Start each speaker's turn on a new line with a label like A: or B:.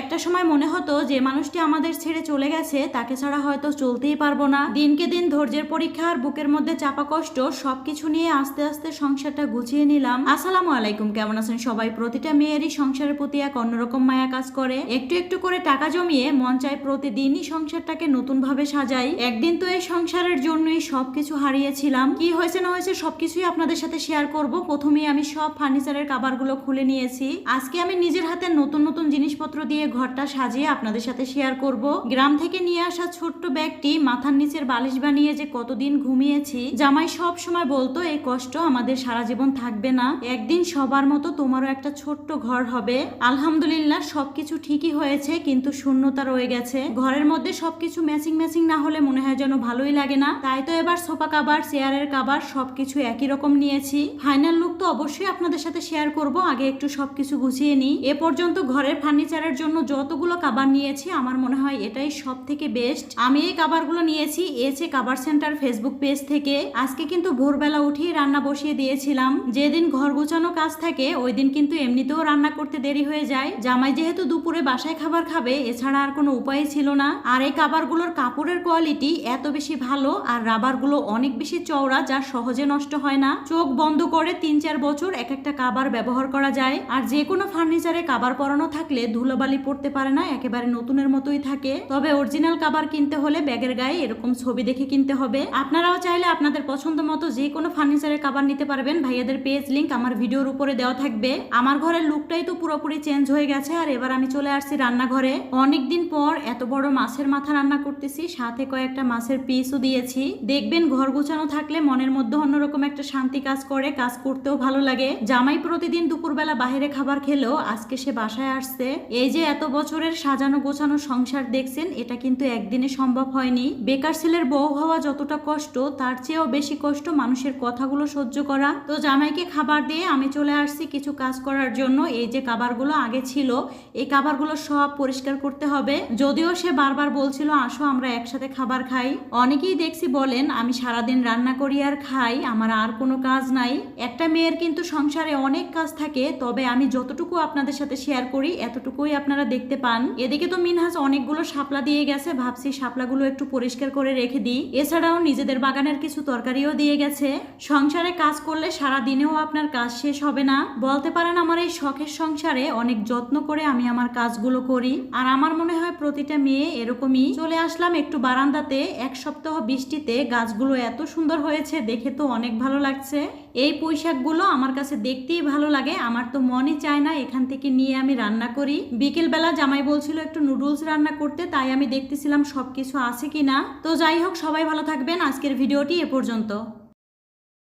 A: একটা সময় মনে হতো যে মানুষটি আমাদের ছেড়ে চলে গেছে, তাকে ছাড়া হয়তো চলতেই পারব না। দিনকে দিন ধৈর্যের পরীক্ষা আর বুকের মধ্যে চাপা কষ্ট, সবকিছু নিয়ে আস্তে আস্তে সংসারটা গুছিয়ে নিলাম। আসসালামু আলাইকুম, কেমন আছেন সবাই? প্রতিটা মেয়েরই সংসারের প্রতি এক অন্যরকম মায়া কাজ করে। একটু একটু করে টাকা জমিয়ে মন চায় প্রতিদিনই সংসারটাকে নতুন ভাবে সাজাই। একদিন তো এই সংসারের জন্যই সবকিছু হারিয়েছিলাম। কি হয়েছে না হয়েছে সবকিছুই আপনাদের সাথে শেয়ার করব। প্রথমেই আমি সব ফার্নিচারের কাবারগুলো খুলে নিয়েছি। আজকে আমি নিজের হাতে নতুন নতুন জিনিসপত্র দিয়ে ঘরটা সাজিয়ে আপনাদের সাথে শেয়ার করব। গ্রাম থেকে নিয়ে আসা ছোট্ট ব্যাগটি মাথার নিচের বালিশ বানিয়ে যে কতদিন ঘুমিয়েছি, জামাই সব সময় বলতো, এই কষ্ট আমাদের সারা জীবন থাকবে না। একদিন সবার মতো তোমারও একটা ছোট্ট ঘর হবে। আলহামদুলিল্লাহ, সবকিছু ঠিকই হয়েছে, কিন্তু শূন্যতা রয়ে গেছে। ঘরের মধ্যে সবকিছু ম্যাচিং ম্যাচিং না হলে মনে হয় যেন ভালোই লাগে না। তাই তো এবার সোফা কাবার চেয়ারের কাবার সবকিছু একই রকম নিয়েছি। ফাইনাল লুক তো অবশ্যই আপনাদের সাথে শেয়ার করব, আগে একটু সবকিছু গুছিয়ে নিই। এ পর্যন্ত ঘরের ফার্নিচারের জন্য যতগুলো কাবার নিয়েছি, আমার মনে হয় এটাই সব থেকে বেস্ট আমি এই কাবারগুলো নিয়েছি এসে কাবার সেন্টার ফেসবুক পেজ থেকে। আজকে কিন্তু ভোরবেলা উঠিয়ে রান্না বসিয়ে দিয়েছিলাম। যেদিন ঘর গোছানো কাজ থাকে ওই দিন কিন্তু এমনিতেও রান্না করতে দেরি হয়ে যায়। জামাই যেহেতু দুপুরে বাসায় খাবার খাবে, এছাড়া আর কোনো উপায় ছিল না। আর এই কাবারগুলোর কাপড়ের কোয়ালিটি এত বেশি ভালো, আর রাবারগুলো অনেক বেশি চওড়া, যা সহজে নষ্ট হয় না। চোখ বন্ধ করে তিন চার বছর এক একটা কাবার ব্যবহার করা যায়। আর যে কোনো ফার্নিচারে কাবার পরানো থাকলে ধুলোবালি পড়তে পারে না, একেবারে নতুনের মতোই থাকে। তবে অরিজিনাল কাবার কিনতে হলে ব্যাগের গায়ে এরকম ছবি দেখে কিনতে হবে। আপনারাও চাইলে আপনাদের পছন্দ মতো যে কোনো ফার্নিচারের কাবার নিতে পারবেন। ভাইয়াদের পেজ লিঙ্ক আমার ভিডিওর উপরে দেওয়া থাকবে। আমার ঘরের লুকটাই তো পুরোপুরি চেঞ্জ হয়ে গেছে আর এবার আমি চলে আসছি রান্নাঘরে। অনেকদিন পর এত বড় মাছের মাথা রান্না করতেছি, সাথে কয়েকটা মাছের পিসও দিয়েছি। দেখবেন ঘর গোছানো থাকলে মনের মধ্যে অন্যরকম একটা শান্তি কাজ করে, কাজ করতেও ভালো লাগে। জামাই প্রতিদিন দুপুরবেলা বাইরে খাবার খেলেও আজকে সে বাসায় আসছে। এই যে এত বছরের সাজানো গোছানো সংসার দেখছেন, এটা কিন্তু একদিনে সম্ভব হয়নি। বেকার ছেলের বউ হওয়া যতটা কষ্ট, তার চেয়েও বেশি কষ্ট মানুষের কথাগুলো সহ্য করা। তো জামাইকে খাবার দিয়ে আমি চলে আসছি কিছু কাজ করার জন্য। এই যে কাবারগুলো আগে ছিল, এই কাবারগুলো সব পরিষ্কার করতে হবে। যদিও সে বারবার বলছিল, আসো, আমরা একসাথে খাবার খাই। অনেকেই দেখছি বলেন, আমি সারাদিন রান্না করি আর খাই, আমার আর কোনো কাজ নাই। একটা মেয়ের কিন্তু সংসারে অনেক কাজ থাকে, তবে আমি যতটুকু আপনাদের সাথে শেয়ার করি, এতটুকুই আপনারা দেখতে পান। এদিকে তো মিনহাজ অনেকগুলো শাপলা দিয়ে গেছে। ভাবছি শাপলাগুলো একটু পরিষ্কার করে রেখে দিই। এছাড়াও নিজেদের বাগানের কিছু তরকারিও দিয়ে গেছে। সংসারে কাজ করলে সারা দিনেও আপনার কাজ শেষ হবে না। বলতে পারেন আমার এই শখের সংসারে অনেক যত্ন করে আমি আমার কাজগুলো করি। আর আমার মনে হয় প্রতিটা মেয়ে এরকমই। চলে আসলাম একটু বারান্দাতে। এক সপ্তাহ বৃষ্টিতে গাছগুলো এত সুন্দর হয়েছে, দেখে তো অনেক ভালো লাগছে। এই পুঁইশাকগুলো আমার কাছে দেখতেই ভালো লাগে। আমার তো মনই চায় না এখান থেকে নিয়ে আমি রান্না করি। বিকেলবেলা জামাই বলছিল একটু নুডলস রান্না করতে, তাই আমি দেখতেছিলাম সব কিছু আছে কি না তো যাই হোক, সবাই ভালো থাকবেন। আজকের ভিডিওটি এ পর্যন্ত।